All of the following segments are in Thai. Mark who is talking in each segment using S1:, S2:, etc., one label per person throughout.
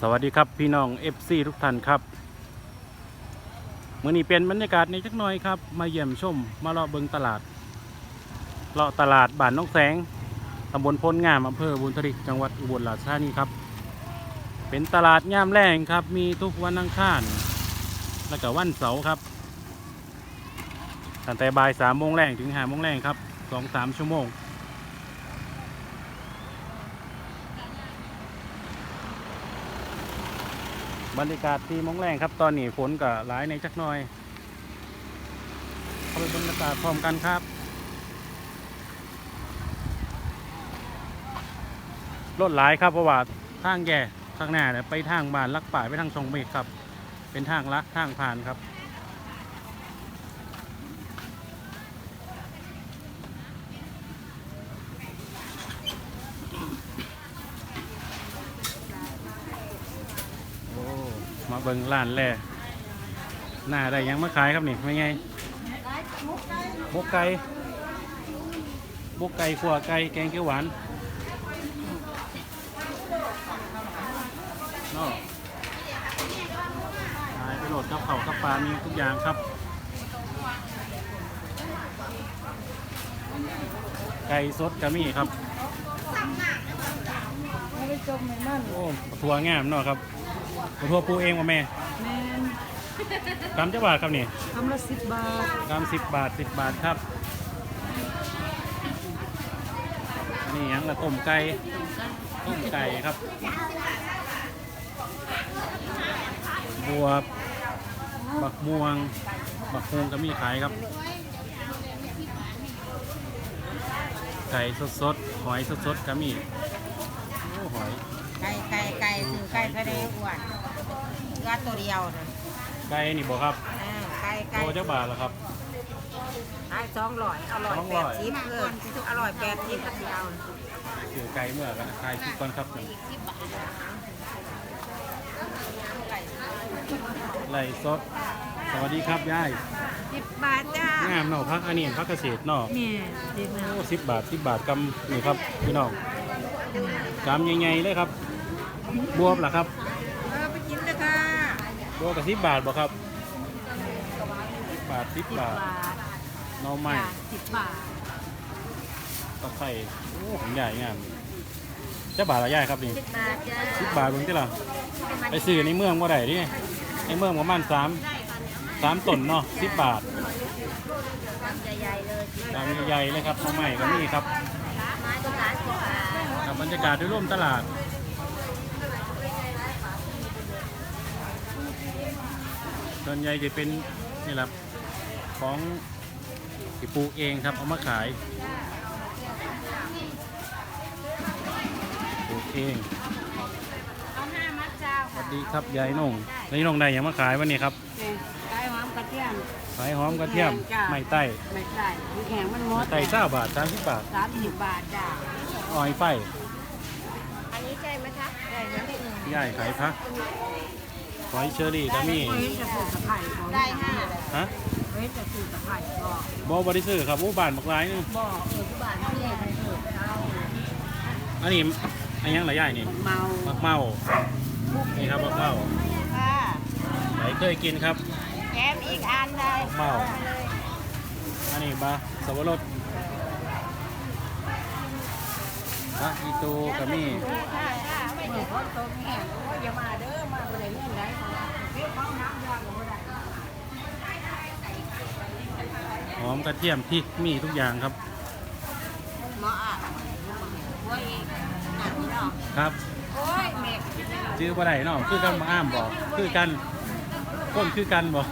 S1: สวัสดีครับพี่น้อง FC ทุกท่านครับมื่อนี้เป็นบรรยากาศในจักหน่อยครับ มาเยี่ยมชม มาเลาะเบิงตลาดเลาะตลาดบ้านน้องแสงตำบลพลงามอำเภอบุญทริกจังหวัดอุบลราชธานีครับ เป็นตลาดย่ามแรงครับ มีทุกวันอังคารและก็วันเสาร์ครับตั้งแต่บ่ายสามโมงแรงถึงห้าโมงแรงครับสองสามชั่วโมง บรรยากาศที่มงแรงครับ ตอนนี้ฝนก็หลายในจักหน่อยเข้าไปบรรยากาศพร้อมกันครับ รถหลายครับเพราะว่าทางแย่ข้างหน้าเนี่ยไปทางบ้านลักป่ายไปทางชงเมฆครับ เป็นทางลักทางผ่านครับ โอ้ มาเบิ่งร้านแร่หน้าได้ยังมาขายครับนี่ไม่ไงบกไก่บกไก่ขัวไก่แกงเขียวหวานนาขายไปโหลดกับเขากับปลามีทุกอย่างครับ ไก่สดก็มีครับ
S2: ไม่ได้จมในนั่น
S1: โอ้ถั่วงามเนาะครับ ถั่วปูเองมาแม่
S2: แมน
S1: กำจะบาทครับนี่
S2: ทำละสิบบาท
S1: กำสิบบาทสิบบาทครับอันนี่ยังละต้มไก่ต้มไก่ครับ บวบบักม่วง บักฮวงก็มีขายครับ ไก่สดๆ หอยสดๆก็มีโอ้หอย
S3: ไก่ไก่ไก่ซื้อ ไก่ทะเลอ้วนก็ตัวเดียวนะ
S1: ไก่นี่บอกครับ
S3: อ่าไก่ไก่
S1: โลจะบาทแล้วครับ
S3: ขายสองร้อยอร่อย
S1: สอง
S3: แป
S1: ร้
S3: ด
S1: อย
S3: สิบเอออร่อยแปดสิบเดียว
S1: ถือไก่เมื่อกันขายคลิปก่อนครับไหลสดสวัสดีครับยาย
S3: สิบบาทจ้างา
S1: มเนาะพักอันนี้พักเกษตรเนาะ
S2: เนี่ยเด็กนะ
S1: โอ้สิบบาทสิบบาทกำนี่ครับพี่น้องกำใหญ่ๆเลยครับ บวบล่ะครับ
S3: เออไปกินเลยค่ะ
S1: บวบกับสิบบาทบ่ครับสิบบาทสิบบาท
S2: บาท
S1: หน่อไม้
S2: จ้ะสิบบาท
S1: ตะไคร้โอ้ของใหญ่งามจะบาทละยายครับนี่
S3: สิบบาทจ้า
S1: สิบบาทเบิ่งที่ล่ะไปซื้อในเมืองบ่ได้ดิในเมืองประมาณสามสามต้นเนาะสิบบาท
S3: ทำใหญ่ๆเลย
S1: ตามใหญ่ๆเลยครับหน่อไม้ก็มีครับ
S3: ไม้ก็ร้านสิบบาท
S1: กับบรรยากาศโดยรวมตลาด ส่วนใหญ่จะเป็นนี่แหละของที่ปลูกเองครับเอามาขายปลูกเอง
S3: เอาห้ามัดเจ้า
S1: สวัสดีครับยายนงยายนงได้หยังมาขายวันนี้ครับ
S2: ไก่หอมกระเทียม
S1: ขายหอมกระเทียม
S2: จ้ะ
S1: ไม่ไต้
S2: ไม่ใช่มันแข็งมันหมด
S1: ไต้เศร้าบาทสามสิบบาท
S2: สามสิบบาทจ้า
S1: อ้อยไฟ
S3: อันนี้ใช่ไหมคะใช่ไหม
S1: ย่ายขายพักห อยเชอรี่ก็มี
S2: เฮ้ยจะปลูกตะไคร้ของ
S3: ได้ห้า
S1: ฮะ
S2: เฮ้ยจะปลูกตะไคร้ก็
S1: บอบริซื้อครับโอ้บานบักร้ายนึง
S2: บ่อเออที่บ้านที่ไปเถอะเอา
S1: อันนี้อันยังหลายย่ายนี่
S2: เมา
S1: บักเมานี่ครับบักเมา
S3: ค่ะ
S1: ไหนเคยกินครับ
S3: แถมอีกอันเลย
S1: เมาอันนี้บาสวรสพระอีตูก็มี
S3: ค่ะค่ะไม่
S2: เมื่อคนโตแห้งโอ้ยอย่ามาเด้อ
S1: หอมกระเทียมพริกมีทุกอย่างครับครับ
S3: โอ้ยเมก
S1: ชื่อว่าไรเนาะคือกันมาอ้ามบอกคือกันก้นคือกันบอก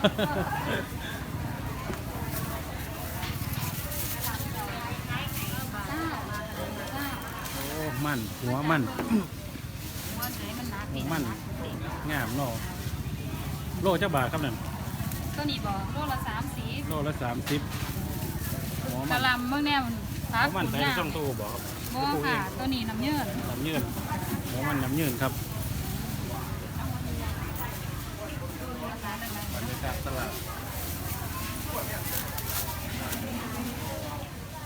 S1: โอ้มันหัวมันหัวมันงามเนาะ โลจักบาทครับนั่น
S4: ตัวนี้บอกโลละสามสี
S1: โลละสามสิบหัวมั
S4: กะ
S1: น
S4: หลำเมื่อแน่มันพั
S1: หั
S4: ก
S1: วมัน
S4: ขุน
S1: ใส่
S4: ยาง
S1: ช่องตู้บอกครับ
S4: โมค่ะตัวนี้น้ำเยื่น
S1: น้ำยืนหัวมันน้ำยืนครับบรรยากาศตลาด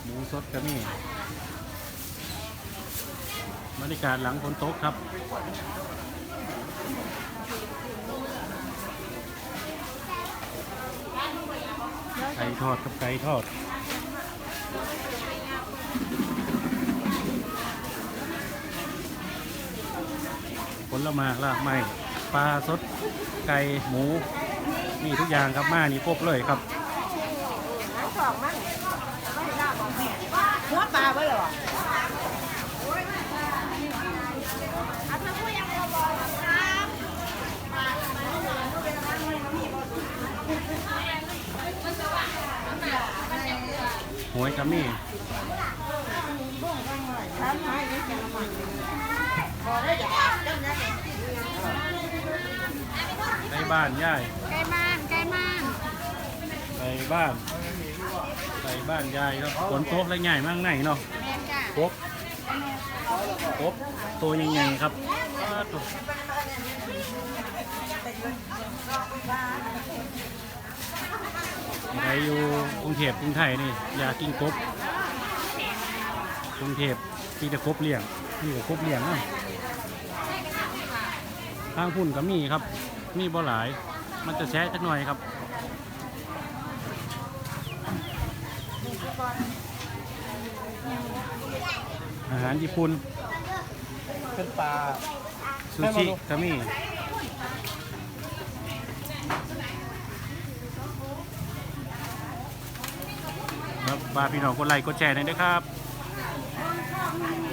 S1: หมูสดก็มีบรรยากาศหลังฝนตกครับ ไก่ ทอดกับไก่ทอดผลไม้ลากไม้ปลาสดไก่หมูนี่ทุกอย่างครับมานี่ครบเลยครับ
S2: หัวปลาไว้เหรอ
S1: กัมีในบ้านย่าย
S4: ใกล้บ้านใกล้บ้าน
S1: ไปบ้านไปบ้านยายครับฝนตกและใหญ่มากไหนเนาะ
S4: แม่นจ้ะ
S1: ครบครบตัวใหญ่ๆครับอ้าวตัว ใครอยู่กรุงเทพกรุงไทยนี่อยากกินกบกรุงเทพมีแต่กบเลี้ยงมีแต่กบเลี้ยงเนาะทางพุ่นก็มีครับ มีบ่หลาย มันจะแช่จักหน่อยครับอาหารญี่ปุ่น
S5: เป็นปลา
S1: ซูชิก็มี ครับบาพี่น้องกดไลค์กดแชร์หน่อยด้ครับ